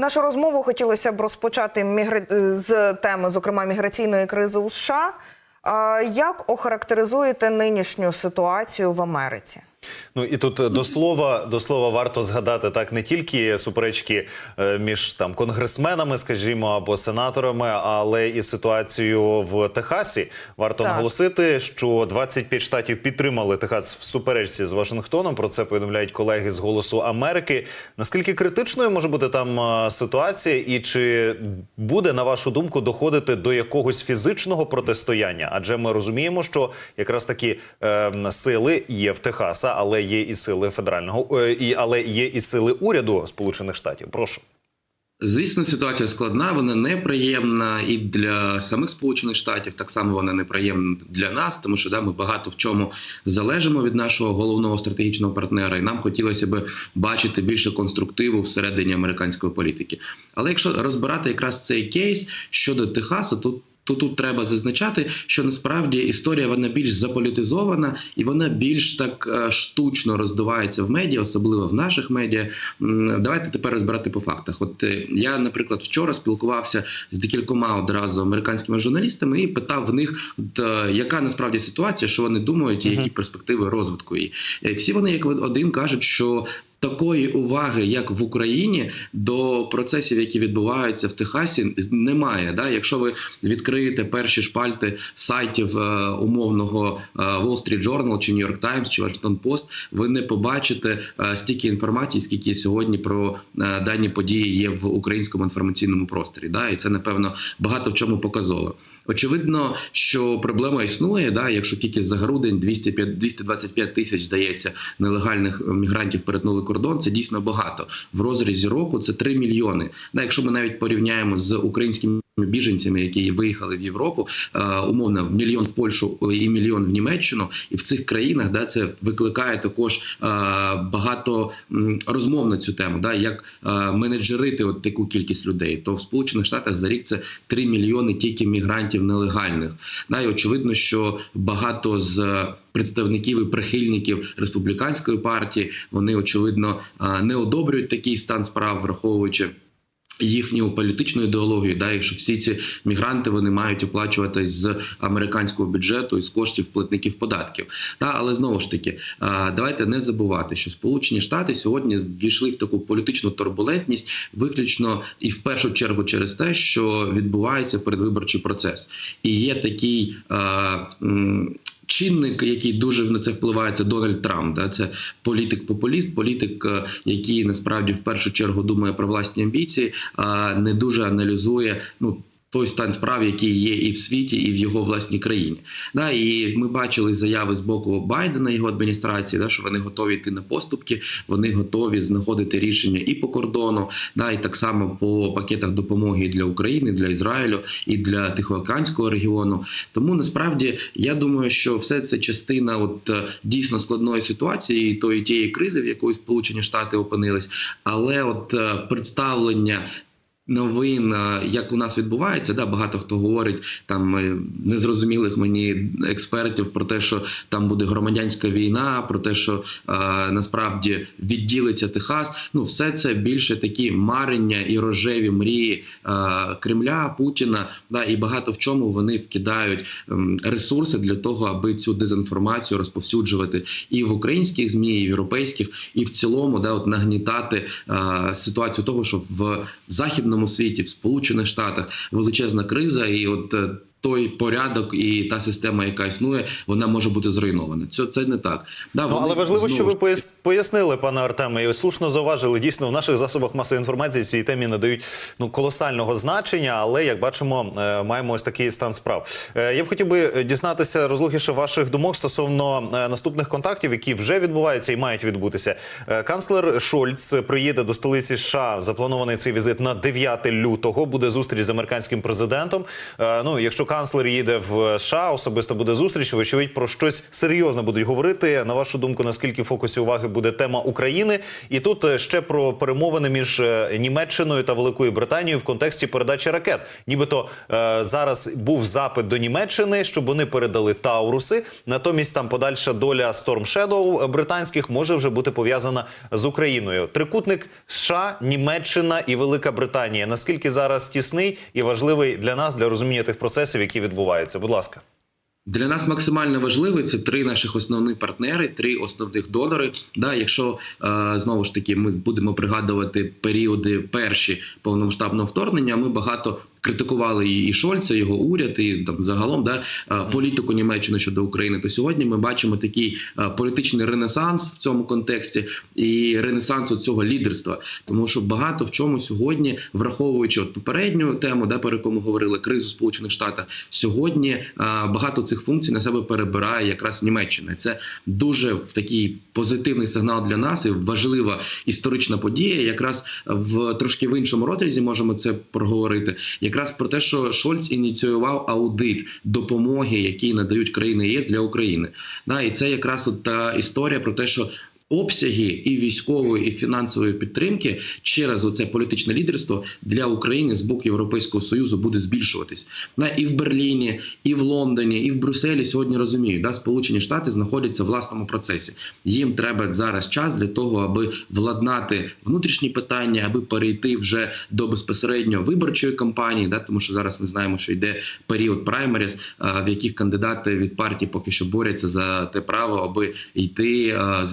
Нашу розмову хотілося б розпочати мігра... з теми, зокрема міграційної кризи у США. Як охарактеризуєте нинішню ситуацію в Америці? Ну і тут е, до слова до слова варто згадати так не тільки суперечки е, між там конгресменами, скажімо, або сенаторами, але і ситуацію в Техасі. Варто Так. наголосити, що 25 штатів підтримали Техас в суперечці з Вашингтоном. Про це повідомляють колеги з Голосу Америки. Наскільки критичною може бути там е, ситуація, і чи буде на вашу думку доходити до якогось фізичного протистояння? Адже ми розуміємо, що якраз такі е, сили є в Техаса, але є і сили федерального е, і але є і сили уряду Сполучених Штатів. Прошу. Звісно, ситуація складна, вона неприємна і для самих Сполучених Штатів, так само вона неприємна для нас, тому що да, ми багато в чому залежимо від нашого головного стратегічного партнера, і нам хотілося б бачити більше конструктиву всередині американської політики. Але якщо розбирати якраз цей кейс щодо Техасу, тут то тут треба зазначати, що насправді історія вона більш заполітизована і вона більш так е, штучно роздувається в медіа, особливо в наших медіа. Давайте тепер розбирати по фактах. От е, я, наприклад, вчора спілкувався з декількома одразу американськими журналістами і питав в них, от, е, яка насправді ситуація, що вони думають, і які перспективи розвитку її. Всі вони як один кажуть, що Такої уваги, як в Україні, до процесів, які відбуваються в Техасі, немає. Да? Якщо ви відкриєте перші шпальти сайтів е, умовного е, Wall Street Journal, чи New York Times, чи Washington Post, ви не побачите е, стільки інформації, скільки сьогодні про е, дані події є в українському інформаційному просторі. Да? І це напевно багато в чому показово. Очевидно, що проблема існує. Да, якщо тільки за грудень 205, 225 тисяч здається нелегальних мігрантів перетнули кордон, це дійсно багато. В розрізі року це 3 мільйони. Да, якщо ми навіть порівняємо з українськими біженцями, які виїхали в Європу, е, умовно мільйон в Польщу і мільйон в Німеччину, і в цих країнах да це викликає також е, багато розмов на цю тему. Да, як е, менеджерити от таку кількість людей, то в Сполучених Штатах за рік це 3 мільйони тільки мігрантів нелегальних. Да, і очевидно, що багато з представників і прихильників республіканської партії вони очевидно не одобрюють такий стан справ, враховуючи. Їхню політичну ідеологію, да, що всі ці мігранти вони мають оплачуватись з американського бюджету і з коштів платників податків. Да, але знову ж таки, давайте не забувати, що Сполучені Штати сьогодні ввійшли в таку політичну турбулентність, виключно і в першу чергу через те, що відбувається передвиборчий процес, і є такий. М, Чинник, який дуже на це впливає, це Дональд Трамп. Да? Це політик-популіст, політик, е, який насправді в першу чергу думає про власні амбіції, а не дуже аналізує ну. Той стан справ, який є і в світі, і в його власній країні, да і ми бачили заяви з боку Байдена його адміністрації, да що вони готові йти на поступки, вони готові знаходити рішення і по кордону, да і так само по пакетах допомоги для України, для Ізраїлю і для Тихоокеанського регіону. Тому насправді я думаю, що все це частина от е, дійсно складної ситуації, тої тієї кризи, в якої Сполучені Штати опинились, але от е, представлення. Новин, як у нас відбувається, да багато хто говорить там е, незрозумілих мені експертів про те, що там буде громадянська війна, про те, що е, насправді відділиться Техас. Ну, все це більше такі марення і рожеві мрії е, Кремля, Путіна. Да, і багато в чому вони вкидають ем, ресурси для того, аби цю дезінформацію розповсюджувати і в українських змі, і в європейських, і в цілому, да, от нагнітати е, ситуацію того, що в західному світі, в Сполучених Штатах. Величезна криза, і от е, той порядок і та система, яка існує, вона може бути зруйнована. Це це не так. Да, Ну, але важливо, що ви пояснили, пане Артеме, і слушно зауважили. Дійсно, в наших засобах масової інформації цій темі надають ну колосального значення, але як бачимо, е, маємо ось такий стан справ. Е, Я б хотів би дізнатися розлогіше ваших думок стосовно е, наступних контактів, які вже відбуваються і мають відбутися. Канцлер Шольц приїде до столиці США. Запланований цей візит на 9 лютого. Буде зустріч з американським президентом. Ну, якщо канцлер їде в США, особисто буде зустріч. Вочевидь, про щось серйозне будуть говорити. На вашу думку, наскільки в фокусі уваги буде тема України? І тут е, ще про перемовини між е, Німеччиною та Великою Британією в контексті передачі ракет. Нібито е, зараз був запит до Німеччини, щоб вони передали Тауруси. Натомість там подальша доля Storm Shadow британських може вже бути пов'язана з Україною. Трикутник США, Німеччина і Велика Британія. Наскільки зараз тісний і важливий для нас для розуміння тих процесів, які відбуваються? Будь ласка. Для нас максимально важливо це три наших основні партнери, три основних донори. Да, якщо е, знову ж таки ми будемо пригадувати періоди перші повномасштабного вторгнення, ми багато критикували і, і Шольца, його уряд, і там загалом да е, політику Німеччини щодо України. То сьогодні ми бачимо такий е, політичний ренесанс в цьому контексті і ренесанс цього лідерства, тому що багато в чому сьогодні, враховуючи от попередню тему, да про яку ми говорили, кризу Сполучених Штатів, сьогодні е, багато цих функцій на себе перебирає якраз Німеччина. Це дуже такий позитивний сигнал для нас і важлива історична подія. Якраз в трошки в іншому розрізі можемо це проговорити. Якраз про те, що Шольц ініціював аудит допомоги, які надають країни ЄС для України. Да, і це якраз от та історія про те, що обсяги і військової, і фінансової підтримки через оце політичне лідерство для України з боку Європейського союзу буде збільшуватись. На і в Берліні, і в Лондоні, і в Брюсселі сьогодні розуміють, да, Сполучені Штати знаходяться в власному процесі. Їм треба зараз час для того, аби владнати внутрішні питання, аби перейти вже до безпосередньо виборчої кампанії, да, тому що зараз ми знаємо, що йде період праймеріс, в яких кандидати від партії поки що борються за те право, аби йти а,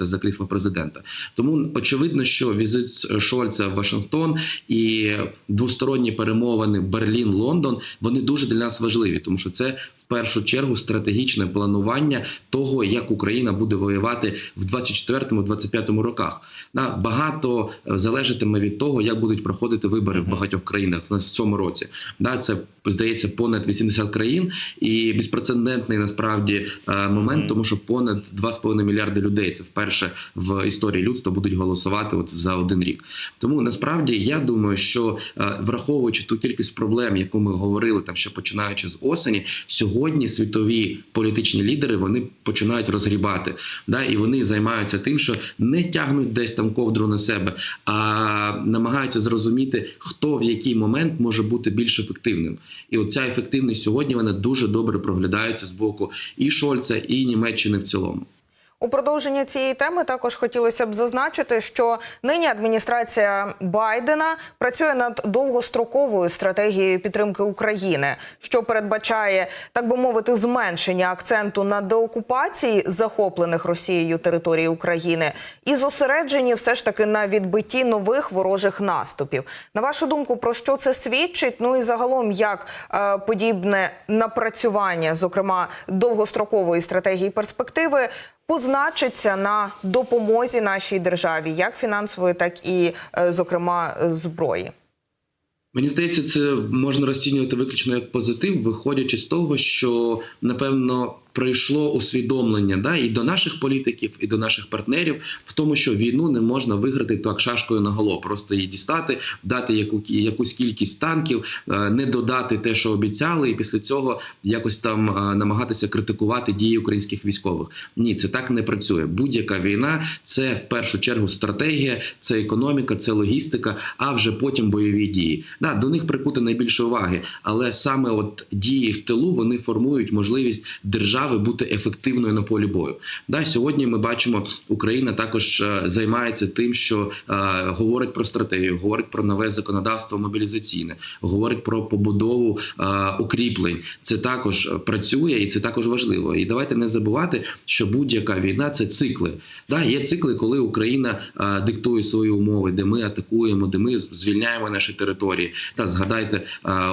змагатися за крісло президента. Тому очевидно, що візит Шольца в Вашингтон і двосторонні перемовини Берлін-Лондон вони дуже для нас важливі, тому що це в першу чергу стратегічне планування того, як Україна буде воювати в 24-25 роках. На багато е, залежатиме від того, як будуть проходити вибори в багатьох країнах в цьому році. Да, це здається понад 80 країн, і безпрецедентний насправді е, момент, тому що понад 2,5 мільярди людей це вперше в історії людства будуть голосувати от за один рік. Тому насправді я думаю, що е, враховуючи ту кількість проблем, яку ми говорили там, ще починаючи з осені, сьогодні світові політичні лідери вони починають розгрібати. Да, і вони займаються тим, що не тягнуть десь там ковдру на себе, а намагаються зрозуміти, хто в який момент може бути більш ефективним. І оця ефективність сьогодні вона дуже добре проглядається з боку і Шольца, і Німеччини в цілому. У продовження цієї теми також хотілося б зазначити, що нині адміністрація Байдена працює над довгостроковою стратегією підтримки України, що передбачає, так би мовити, зменшення акценту на деокупації захоплених Росією територій України і зосереджені все ж таки на відбитті нових ворожих наступів. На вашу думку, про що це свідчить? Ну і загалом, як е, подібне напрацювання, зокрема довгострокової стратегії перспективи позначиться на допомозі нашій державі, як фінансової, так і, е, зокрема, зброї. Мені здається, це можна розцінювати виключно як позитив, виходячи з того, що напевно прийшло усвідомлення да і до наших політиків, і до наших партнерів в тому, що війну не можна виграти так шашкою на голо, просто її дістати, дати яку якусь кількість танків, е, не додати те, що обіцяли, і після цього якось там е, намагатися критикувати дії українських військових. Ні, це так не працює. Будь-яка війна це в першу чергу стратегія, це економіка, це логістика, а вже потім бойові дії. Да, до них прикути найбільше уваги, але саме от дії в тилу вони формують можливість держави бути ефективною на полі бою. Да, сьогодні ми бачимо, Україна також е, займається тим, що е, говорить про стратегію, говорить про нове законодавство мобілізаційне, говорить про побудову е, укріплень. Це також працює і це також важливо. І давайте не забувати, що будь-яка війна це цикли. Да, є цикли, коли Україна диктує свої умови, де ми атакуємо, де ми звільняємо наші території. Та згадайте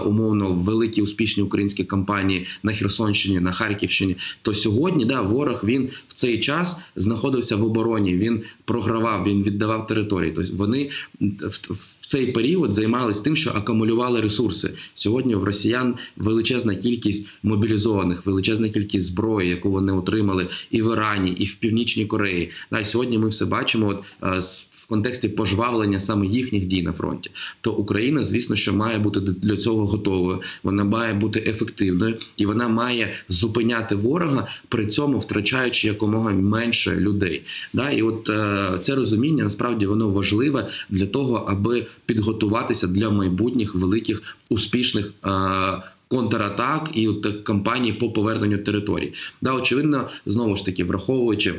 умовно великі успішні українські кампанії на Херсонщині, на Харківщині. То сьогодні да ворог він в цей час знаходився в обороні. Він програвав, він віддавав території. Тобто вони в, цей період займалися тим, що акумулювали ресурси. Сьогодні в росіян величезна кількість мобілізованих, величезна кількість зброї, яку вони отримали і в Ірані, і в Північній Кореї. Да, сьогодні ми все бачимо. От, е, в контексті пожвавлення саме їхніх дій на фронті, то Україна, звісно, що має бути для цього готовою. Вона має бути ефективною і вона має зупиняти ворога, при цьому втрачаючи якомога менше людей. Да, і от е, це розуміння насправді воно важливе для того, аби підготуватися для майбутніх великих успішних. Е, Контратак і от так, кампаній по поверненню територій. Да, очевидно, знову ж таки, враховуючи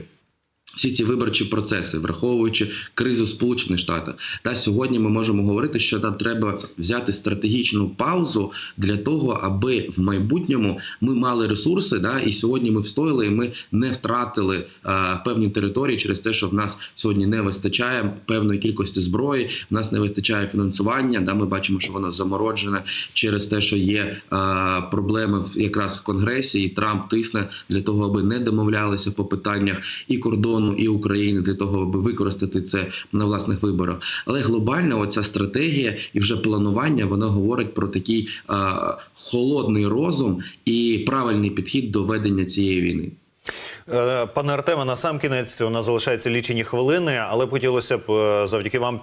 всі ці виборчі процеси, враховуючи кризу Сполучених Штатах, та сьогодні ми можемо говорити, що нам треба взяти стратегічну паузу для того, аби в майбутньому ми мали ресурси. Да, і сьогодні ми встояли, і ми не втратили а, певні території через те, що в нас сьогодні не вистачає певної кількості зброї, в нас не вистачає фінансування. Да, ми бачимо, що воно замороджене через те, що є а, проблеми в- якраз в конгресі, і Трамп тисне для того, аби не домовлялися по питаннях і кордону, і України для того, аби використати це на власних виборах. Але глобально оця стратегія і вже планування воно говорить про такий а, холодний розум і правильний підхід до ведення цієї війни. Е, Пане Артеме, на сам кінець у нас залишається лічені хвилини, але хотілося б е, завдяки вам.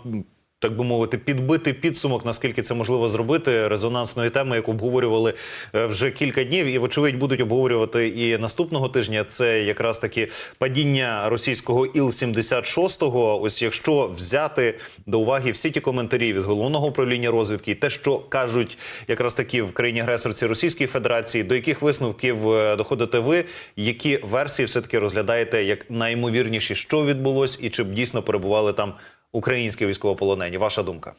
Так би мовити, підбити підсумок, наскільки це можливо зробити резонансної теми, яку обговорювали е, вже кілька днів, і вочевидь будуть обговорювати і наступного тижня. Це якраз таки падіння російського Іл-76. Ось якщо взяти до уваги всі ті коментарі від головного управління розвідки, і те, що кажуть якраз таки в країні агресорці Російської Федерації, до яких висновків е, доходите ви? Які версії все таки розглядаєте як найімовірніші, що відбулось, і чи б дійсно перебували там українські військовополонені? Ваша думка?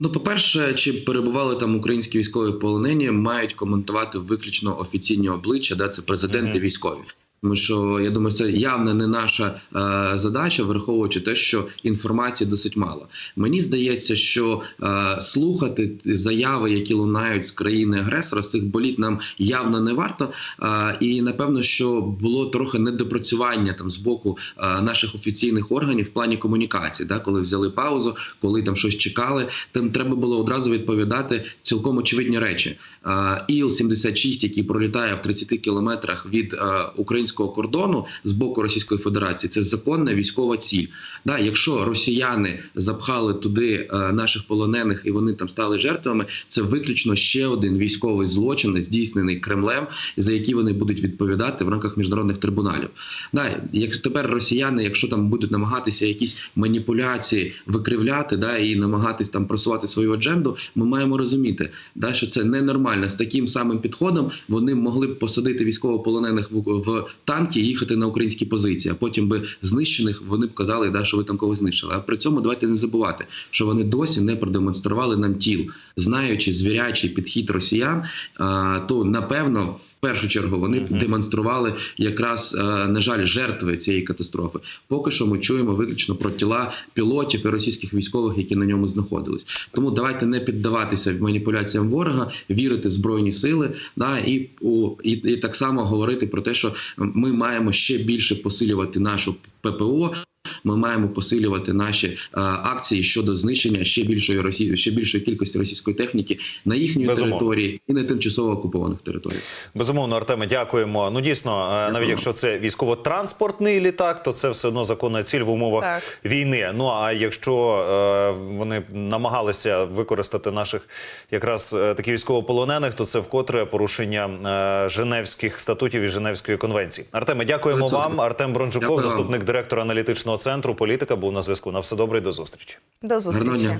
Ну, по-перше, чи перебували там українські військові полонені, мають коментувати виключно офіційні обличчя, да, це президенти військові. Тому що я думаю, це явно не наша е, задача, враховуючи те, що інформації досить мало. Мені здається, що е, слухати заяви, які лунають з країни агресора, цих боліт нам явно не варто. Е, і напевно, що було трохи недопрацювання там з боку е, наших офіційних органів в плані комунікації, да, коли взяли паузу, коли там щось чекали. Там треба було одразу відповідати цілком очевидні речі. Е, Іл-76, який пролітає в 30 кілометрах від е, українського кордону з боку Російської Федерації, це законна військова ціль. Да, якщо росіяни запхали туди е, наших полонених і вони там стали жертвами, це виключно ще один військовий злочин, здійснений Кремлем, за який вони будуть відповідати в рамках міжнародних трибуналів. Да, як тепер росіяни, якщо там будуть намагатися якісь маніпуляції викривляти, да і намагатись там просувати свою адженду, ми маємо розуміти, да, що це ненормально. З таким самим підходом вони могли б посадити військовополонених в танки їхати на українські позиції, а потім би знищених вони б казали, да, що ви там когось знищили. А при цьому давайте не забувати, що вони досі не продемонстрували нам тіл, знаючи звірячий підхід росіян, то напевно в першу чергу вони б демонстрували якраз на жаль жертви цієї катастрофи. Поки що ми чуємо виключно про тіла пілотів і російських військових, які на ньому знаходились. Тому давайте не піддаватися маніпуляціям ворога, вірити в збройні сили, да і у і, і так само говорити про те, що ми маємо ще більше посилювати нашу ППО. Ми маємо посилювати наші е, акції щодо знищення ще більшої Росії, ще більшої кількості російської техніки на їхній території і на тимчасово окупованих територіях. Безумовно, Артеме, дякуємо. Ну дійсно, е, навіть якщо це військово-транспортний літак, то це все одно законна ціль в умовах Так. війни. Ну а якщо е, вони намагалися використати наших якраз е, таких військовополонених, то це вкотре порушення е, Женевських статутів і Женевської конвенції. Артеме, дякуємо Це- вам. Артем Брончуков, Дякую заступник директора аналітичного центру політика, був на зв'язку. На все добре і до зустрічі. До зустрічі.